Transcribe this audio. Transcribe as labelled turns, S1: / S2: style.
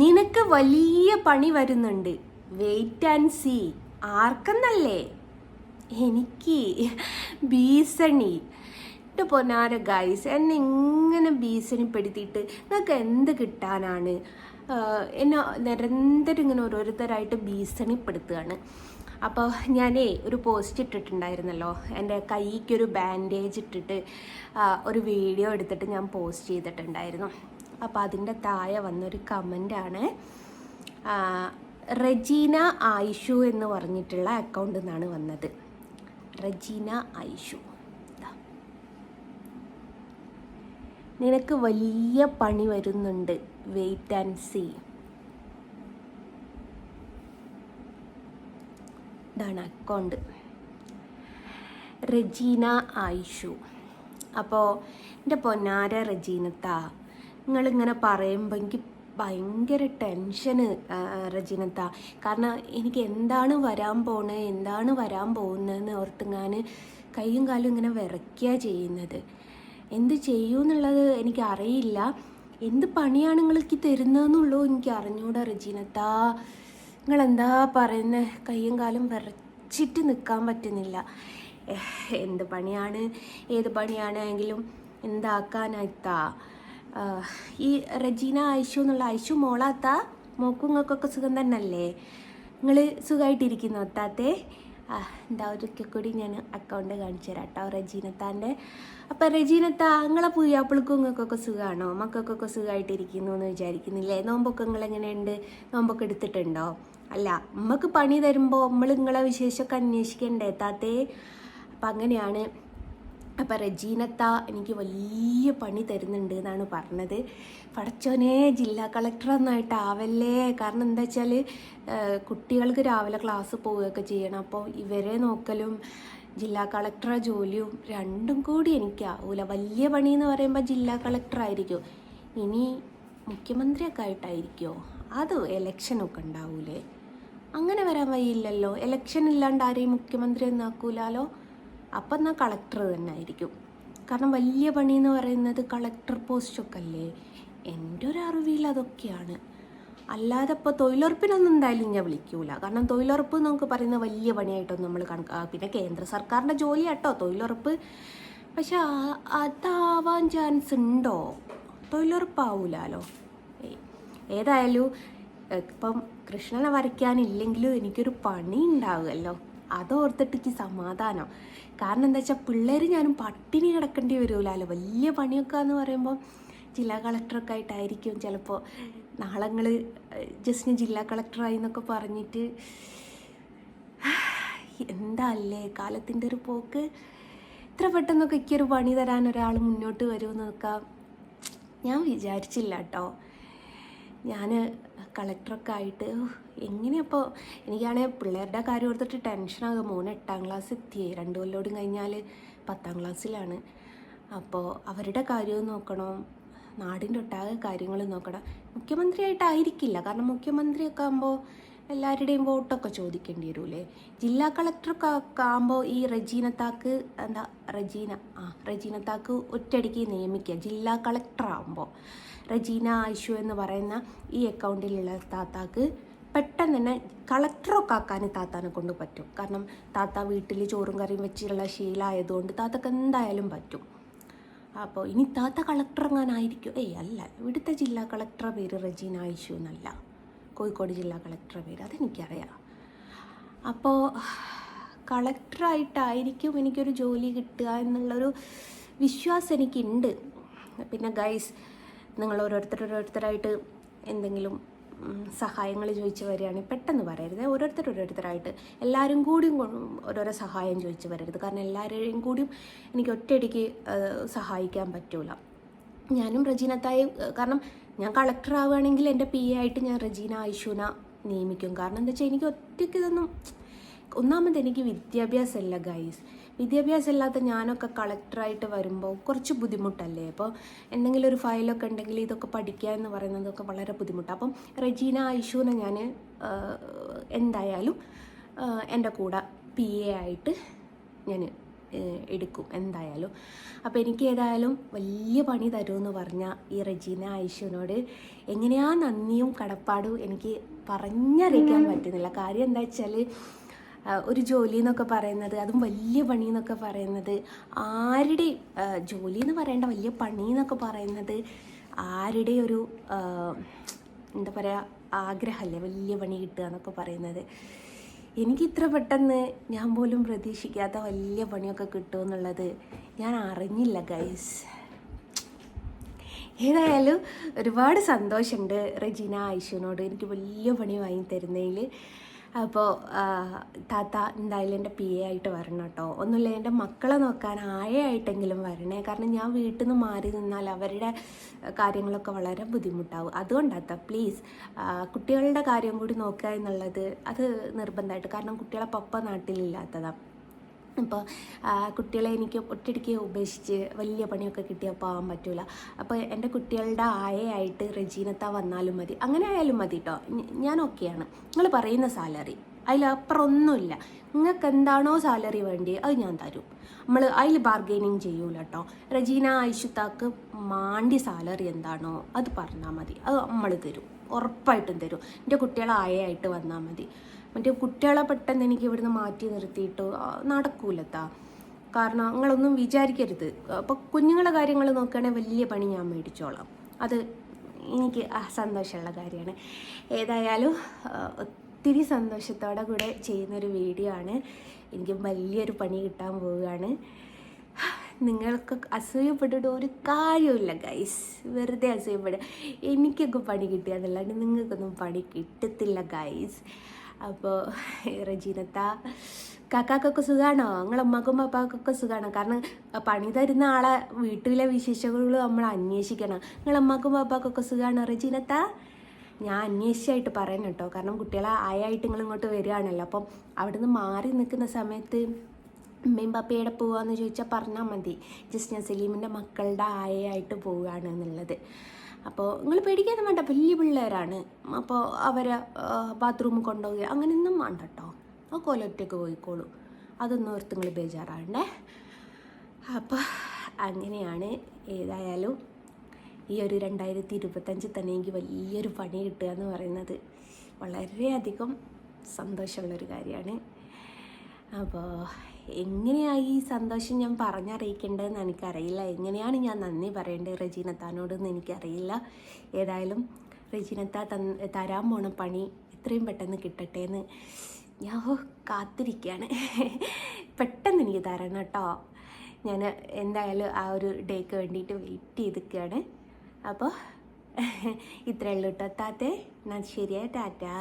S1: നിനക്ക് വലിയ പണി വരുന്നുണ്ട്. വെയിറ്റ് ആൻഡ് സീ ആർക്കെന്നല്ലേ? എനിക്ക് ഭീഷണി. എന്റെ പൊന്നാര ഗൈസ് എന്നെ ഇങ്ങനെ ഭീഷണിപ്പെടുത്തിയിട്ട് നിങ്ങൾക്ക് എന്ത് കിട്ടാനാണ്? എന്നെ നിരന്തരം ഇങ്ങനെ ഓരോരുത്തരായിട്ട് ഭീഷണിപ്പെടുത്തുകയാണ്. അപ്പോൾ ഞാനേ ഒരു പോസ്റ്റ് ഇട്ടിട്ടുണ്ടായിരുന്നല്ലോ. എന്റെ കൈക്കൊരു ബാൻഡേജ് ഇട്ടിട്ട് ഒരു വീഡിയോ എടുത്തിട്ട് ഞാൻ പോസ്റ്റ് ചെയ്തിട്ടുണ്ടായിരുന്നു. അപ്പോൾ അതിന്റെ താഴെ വന്നൊരു കമന്റാണ് റജീന ആയിഷു എന്ന് പറഞ്ഞിട്ടുള്ള അക്കൗണ്ടിൽ നിന്നാണ് വന്നത്. റജീന ആയിഷു. നിനക്ക് വലിയ പണി വരുന്നുണ്ട്. വെയിറ്റ് ആൻഡ് സീ ഇതാണ് അക്കൗണ്ട് റജീന ആയിഷു. അപ്പോൾ എന്റെ പൊന്നാര റജീനത്താ നിങ്ങളിങ്ങനെ പറയുമ്പോൾ എനിക്ക് ഭയങ്കര ടെൻഷന് റജീനത്ത കാരണം എനിക്ക് എന്താണ് വരാൻ പോണത് എന്താണ് വരാൻ പോകുന്നതെന്ന് ഓർത്തുങ്ങാൻ കൈയും കാലും ഇങ്ങനെ വിറയ്ക്കുക ചെയ്യുന്നത്. എന്ത് ചെയ്യൂ എന്നുള്ളത് എനിക്കറിയില്ല. എന്ത് പണിയാണ് നിങ്ങൾക്ക് തരുന്നതെന്നുള്ളൂ എനിക്ക് അറിഞ്ഞൂടെ റജിനത്ത നിങ്ങൾ എന്താ പറയുന്നത് കൈയും കാലും വിറച്ചിട്ട് നിൽക്കാൻ പറ്റുന്നില്ല. എന്ത് പണിയാണ്? ഏത് പണിയാണെങ്കിലും എന്താക്കാനായിത്താ ഈ റജീന ഐഷു എന്നുള്ള ഐഷു മോളാത്ത. മോക്കും നിങ്ങൾക്കൊക്കെ സുഖം തന്നല്ലേ? നിങ്ങൾ സുഖമായിട്ടിരിക്കുന്നു അത്താത്തേ? എന്താ ഒരിക്കൽ കൂടി ഞാൻ അക്കൗണ്ട് കാണിച്ചു തരാം കേട്ടോ റജീനത്താന്റെ. അപ്പം റജീനത്ത നിങ്ങളെ പുയ്യാപ്പിൾക്കും നിങ്ങൾക്കൊക്കെ സുഖമാണോ മക്കൾക്കൊക്കെ സുഖമായിട്ടിരിക്കുന്നു എന്ന് വിചാരിക്കുന്നില്ലേ? നോമ്പൊക്കെ നിങ്ങൾ എങ്ങനെയുണ്ട് നോമ്പൊക്കെ എടുത്തിട്ടുണ്ടോ? അല്ല അമ്മയ്ക്ക് പണി തരുമ്പോൾ നമ്മൾ നിങ്ങളെ വിശേഷമൊക്കെ അന്വേഷിക്കണ്ടേ താത്തേ അപ്പം അങ്ങനെയാണ് അപ്പം റജീനത്ത എനിക്ക് വലിയ പണി തരുന്നുണ്ട് എന്നാണ് പറഞ്ഞത്. പടച്ചോനെ ജില്ലാ കളക്ടറൊന്നായിട്ട് ആവല്ലേ? കാരണം എന്താ വെച്ചാൽ കുട്ടികൾക്ക് രാവിലെ ക്ലാസ് പോവുകയൊക്കെ ചെയ്യണം. അപ്പോൾ ഇവരെ നോക്കലും ജില്ലാ കളക്ടറെ ജോലിയും രണ്ടും കൂടി എനിക്കാവൂല വലിയ പണി എന്ന് പറയുമ്പോൾ ജില്ലാ കളക്ടറായിരിക്കും ഇനി മുഖ്യമന്ത്രിയൊക്കെ ആയിട്ടായിരിക്കുമോ അത് എലക്ഷനൊക്കെ ഉണ്ടാവൂലേ? അങ്ങനെ വരാൻ വഴിയില്ലല്ലോ. എലക്ഷൻ ഇല്ലാണ്ട് ആരെയും മുഖ്യമന്ത്രി ഒന്നാക്കൂലാലോ അപ്പം എന്നാൽ കളക്ടർ തന്നെ ആയിരിക്കും. കാരണം വലിയ പണി എന്ന് പറയുന്നത് കളക്ടർ പോസ്റ്റൊക്കെ അല്ലേ? എന്റെ ഒരു അറിവിൽ അതൊക്കെയാണ്. അല്ലാതെ ഇപ്പോൾ തൊഴിലുറപ്പിനൊന്നും എന്തായാലും ഞാൻ വിളിക്കൂല. കാരണം തൊഴിലുറപ്പ് നമുക്ക് പറയുന്ന വലിയ പണിയായിട്ടൊന്നും നമ്മൾ കണക്കാ പിന്നെ കേന്ദ്ര സർക്കാരിന്റെ ജോലി ആട്ടോ തൊഴിലുറപ്പ്. പക്ഷെ അതാവാൻ ചാൻസ് ഉണ്ടോ? തൊഴിലുറപ്പാവൂലോ. ഏതായാലും ഇപ്പം കൃഷ്ണനെ വരയ്ക്കാനില്ലെങ്കിലും എനിക്കൊരു പണി ഉണ്ടാവുമല്ലോ. അതോർത്തിട്ട് എനിക്ക് സമാധാനം. കാരണം എന്താ വെച്ചാൽ പിള്ളേർ ഞാനും പട്ടിണി കിടക്കേണ്ടി വരുമല്ലോ വലിയ പണിയൊക്കെ എന്ന് പറയുമ്പോൾ ജില്ലാ കളക്ടറൊക്കെ ആയിട്ടായിരിക്കും. ചിലപ്പോൾ നാളങ്ങൾ ജസ്റ്റ് ജില്ലാ കളക്ടറായി എന്നൊക്കെ പറഞ്ഞിട്ട് എന്താ അല്ലേ കാലത്തിന്റെ ഒരു പോക്ക്. ഇത്ര പെട്ടെന്നൊക്കെ ഒരു പണി തരാൻ ഒരാൾ മുന്നോട്ട് വരുമെന്ന് നോക്കാം ഞാൻ വിചാരിച്ചില്ല കേട്ടോ ഞാൻ കളക്ടറൊക്കെ ആയിട്ട് എങ്ങനെയപ്പോൾ എനിക്കാണെങ്കിൽ പിള്ളേരുടെ കാര്യം ഓർത്തിട്ട് ടെൻഷനാകും മോൻ എട്ടാം ക്ലാസ് എത്തിയേ. രണ്ട് കൊല്ലോടും കഴിഞ്ഞാൽ പത്താം ക്ലാസ്സിലാണ്. അപ്പോൾ അവരുടെ കാര്യവും നോക്കണം. നാടിന്റെ ഒട്ടാകെ കാര്യങ്ങൾ നോക്കണം. മുഖ്യമന്ത്രിയായിട്ടായിരിക്കില്ല. കാരണം മുഖ്യമന്ത്രിയൊക്കെ ആകുമ്പോൾ എല്ലാവരുടെയും വോട്ടൊക്കെ ചോദിക്കേണ്ടി വരൂലേ ജില്ലാ കളക്ടറൊക്കെ ആകുമ്പോൾ ഈ റജീനത്താക്ക് എന്താ? റജീന. ആ റജീനത്താക്ക് ഒറ്റയടിക്ക് നിയമിക്കുക. ജില്ലാ കളക്ടർ ആകുമ്പോൾ റജീന ഐഷു എന്ന് പറയുന്ന ഈ അക്കൗണ്ടിലുള്ള താത്താക്ക് പെട്ടെന്ന് തന്നെ കളക്ടറൊക്കെ ആക്കാൻ താത്താനെ കൊണ്ട് പറ്റും. കാരണം താത്ത വീട്ടിൽ ചോറും കറിയും വെച്ചുള്ള ശീലമായതുകൊണ്ട് താത്തക്ക് എന്തായാലും പറ്റും. അപ്പോൾ ഇനി താത്ത കളക്ടർ എങ്ങാനായിരിക്കും? ഏയ് അല്ല ഇവിടുത്തെ ജില്ലാ കളക്ടറെ പേര് റജീന ഐഷു എന്നല്ല. കോഴിക്കോട് ജില്ലാ കളക്ടറെ പേര് അതെനിക്കറിയാം. അപ്പോൾ കളക്ടറായിട്ടായിരിക്കും എനിക്കൊരു ജോലി കിട്ടുക എന്നുള്ളൊരു വിശ്വാസം എനിക്കുണ്ട്. പിന്നെ ഗൈസ് നിങ്ങൾ ഓരോരുത്തർ ഓരോരുത്തരായിട്ട് എന്തെങ്കിലും സഹായങ്ങൾ ചോദിച്ചു വരികയാണെങ്കിൽ പെട്ടെന്ന് പറയരുത്. ഓരോരുത്തർ ഓരോരുത്തരായിട്ട് എല്ലാവരും കൂടിയും ഓരോരോ സഹായം ചോദിച്ചു വരരുത്. കാരണം എല്ലാവരെയും കൂടിയും എനിക്ക് ഒറ്റയടിക്ക് സഹായിക്കാൻ പറ്റൂല. ഞാനും റജീനത്തായി കാരണം ഞാൻ കളക്ടർ ആവുകയാണെങ്കിൽ എന്റെ പി എ ആയിട്ട് ഞാൻ റജീന ഐഷുന നിയമിക്കും. കാരണം എന്താ വെച്ചാൽ എനിക്ക് ഒറ്റയ്ക്ക് ഇതൊന്നും ഒന്നാമത് എനിക്ക് വിദ്യാഭ്യാസമല്ല ഗൈസ്. വിദ്യാഭ്യാസം ഇല്ലാത്ത ഞാനൊക്കെ കളക്ടറായിട്ട് വരുമ്പോൾ കുറച്ച് ബുദ്ധിമുട്ടല്ലേ? അപ്പോൾ എന്തെങ്കിലും ഒരു ഫയലൊക്കെ ഉണ്ടെങ്കിൽ ഇതൊക്കെ പഠിക്കുക എന്ന് പറയുന്നതൊക്കെ വളരെ ബുദ്ധിമുട്ടാണ് അപ്പം റജീന ഐഷുവിനെ ഞാൻ എന്തായാലും എന്റെ കൂടെ പി എ ആയിട്ട് ഞാൻ എടുക്കും എന്തായാലും. അപ്പോൾ എനിക്ക് ഏതായാലും വലിയ പണി തരുമെന്ന് പറഞ്ഞ ഈ റജീന ആയിഷുവിനോട് എങ്ങനെയാ നന്ദിയും കടപ്പാടും എനിക്ക് പറഞ്ഞറിയിക്കാൻ പറ്റുന്നില്ല. കാര്യം എന്താ വെച്ചാൽ ഒരു ജോലി എന്നൊക്കെ പറയുന്നത് അതും വലിയ പണി എന്നൊക്കെ പറയുന്നത് ആരുടെ ജോലി എന്ന് പറയേണ്ട വലിയ പണി എന്നൊക്കെ പറയുന്നത് ആരുടെ ഒരു എന്താ പറയുക ആഗ്രഹമല്ലേ വലിയ പണി കിട്ടുക എന്നൊക്കെ പറയുന്നത്. എനിക്ക് ഇത്ര പെട്ടെന്ന് ഞാൻ പോലും പ്രതീക്ഷിക്കാത്ത വലിയ പണിയൊക്കെ കിട്ടുമെന്നുള്ളത് ഞാൻ അറിഞ്ഞില്ല ഗൈസ് ഏതായാലും ഒരുപാട് സന്തോഷമുണ്ട് റെജീന ആയിഷുവിനോട് എനിക്ക് വലിയ പണി വാങ്ങി തരുന്നതിൽ അപ്പോൾ താത്ത എന്തായാലും എന്റെ പി എ ആയിട്ട് വരണം കേട്ടോ. ഒന്നുമില്ല എന്റെ മക്കളെ നോക്കാൻ ആയായിട്ടെങ്കിലും വരണേ. കാരണം ഞാൻ വീട്ടിൽ നിന്ന് മാറി നിന്നാൽ അവരുടെ കാര്യങ്ങളൊക്കെ വളരെ ബുദ്ധിമുട്ടാവും. അതുകൊണ്ടാത്ത പ്ലീസ് കുട്ടികളുടെ കാര്യം കൂടി നോക്കുക എന്നുള്ളത് അത് നിർബന്ധമായിട്ട്. കാരണം കുട്ടികളെ പപ്പ നാട്ടിലില്ലാത്തതാണ് അപ്പോൾ കുട്ടികളെ എനിക്ക് ഒറ്റയടിക്ക് ഉപേക്ഷിച്ച് വലിയ പണിയൊക്കെ കിട്ടിയാൽ പോകാൻ പറ്റൂല. അപ്പോൾ എന്റെ കുട്ടികളുടെ ആയയായിട്ട് റെജീനത്ത വന്നാലും മതി. അങ്ങനെ ആയാലും മതി കേട്ടോ ഞാൻ ഓക്കെയാണ്. നിങ്ങൾ പറയുന്ന സാലറി അതിലപ്പുറം ഒന്നുമില്ല നിങ്ങൾക്ക് എന്താണോ സാലറി വേണ്ടിയത് അത് ഞാൻ തരും. നമ്മൾ അതിൽ ബാർഗെയിനിങ് ചെയ്യൂല കേട്ടോ റജീന ഐഷുത്താക്ക് മാണ്ടി സാലറി എന്താണോ അത് പറഞ്ഞാൽ മതി. അത് നമ്മൾ തരും. ഉറപ്പായിട്ടും തരും. എന്റെ കുട്ടികളെ ആയയായിട്ട് വന്നാൽ മതി. മറ്റേ കുട്ടികളെ പെട്ടെന്ന് എനിക്ക് ഇവിടുന്ന് മാറ്റി നിർത്തിയിട്ട് നടക്കൂലത്താ. കാരണം നിങ്ങളൊന്നും വിചാരിക്കരുത്. അപ്പോൾ കുഞ്ഞുങ്ങളെ കാര്യങ്ങൾ നോക്കുകയാണെങ്കിൽ വലിയ പണി ഞാൻ മേടിച്ചോളാം. അത് എനിക്ക് സന്തോഷമുള്ള കാര്യമാണ്. ഏതായാലും ഒത്തിരി സന്തോഷത്തോടെ കൂടെ ചെയ്യുന്നൊരു വീഡിയോ ആണ്. എനിക്ക് വലിയൊരു പണി കിട്ടാൻ പോവുകയാണ്. നിങ്ങൾക്ക് അസൂയപ്പെട്ടിട്ട് ഒരു കാര്യമില്ല ഗൈസ് വെറുതെ അസൂയപ്പെടുക. എനിക്കൊക്കെ പണി കിട്ടിയതല്ലാണ്ട് നിങ്ങൾക്കൊന്നും പണി കിട്ടത്തില്ല ഗൈസ് അപ്പോൾ റജീനത്ത കാക്കാക്കൊക്കെ സുഖമാണോ നിങ്ങളെ അമ്മക്കും പപ്പാക്കൊക്കെ സുഖമാണോ കാരണം പണി തരുന്ന ആളെ വീട്ടിലെ വിശേഷങ്ങൾ നമ്മൾ അന്വേഷിക്കണം. നിങ്ങളെ അമ്മക്കും പപ്പാക്കൊക്കെ സുഖമാണോ റജീനത്ത? ഞാൻ അന്വേഷിച്ചായിട്ട് പറയണം കേട്ടോ. കാരണം കുട്ടികളെ ആയായിട്ട് നിങ്ങൾ ഇങ്ങോട്ട് വരികയാണല്ലോ. അപ്പം അവിടുന്ന് മാറി നിൽക്കുന്ന സമയത്ത് ഉമ്മയും പപ്പയുടെ പോവാന്ന് ചോദിച്ചാൽ പറഞ്ഞാൽ മതി. ജസ്റ്റ് ഞാൻ സലീമിന്റെ മക്കളുടെ ആയയായിട്ട് പോവുകയാണ് എന്നുള്ളത്. അപ്പോൾ നിങ്ങൾ പേടിക്കാതെ വേണ്ട വലിയ പിള്ളേരാണ്. അപ്പോൾ അവരെ ബാത്റൂമിൽ കൊണ്ടുപോവുക അങ്ങനെയൊന്നും വേണ്ട കേട്ടോ ആ കൊലൊറ്റയ്ക്ക് പോയിക്കോളൂ. അതൊന്നും ഓർത്ത് നിങ്ങൾ ബേജാറാവണ്ടേ. അപ്പോൾ അങ്ങനെയാണ് ഏതായാലും ഈ ഒരു രണ്ടായിരത്തി ഇരുപത്തഞ്ചിൽ തന്നെ എനിക്ക് വലിയൊരു പണി കിട്ടുക എന്ന് പറയുന്നത്. വളരെയധികം സന്തോഷമുള്ളൊരു കാര്യമാണ്. അപ്പോൾ എങ്ങനെയാണ് ഈ സന്തോഷം ഞാൻ പറഞ്ഞറിയിക്കേണ്ടതെന്ന് എനിക്കറിയില്ല. എങ്ങനെയാണ് ഞാൻ നന്ദി പറയേണ്ടത് റജീനത്താനോടെന്ന് എനിക്കറിയില്ല. ഏതായാലും റജീനത്ത തന്ന് തരാൻ പോണ പണി എത്രയും പെട്ടെന്ന് കിട്ടട്ടെ എന്ന് ഞാൻ കാത്തിരിക്കുകയാണ് പെട്ടെന്ന് എനിക്ക് തരണം കേട്ടോ. ഞാൻ എന്തായാലും ആ ഒരു ഡേക്ക് വേണ്ടിയിട്ട് വെയിറ്റ് ചെയ്തിരിക്കുകയാണ്. അപ്പോൾ ഇത്രയുള്ളൂ കേട്ടോ. താത്തേ എന്നാൽ ശരിയാ ടാറ്റാ.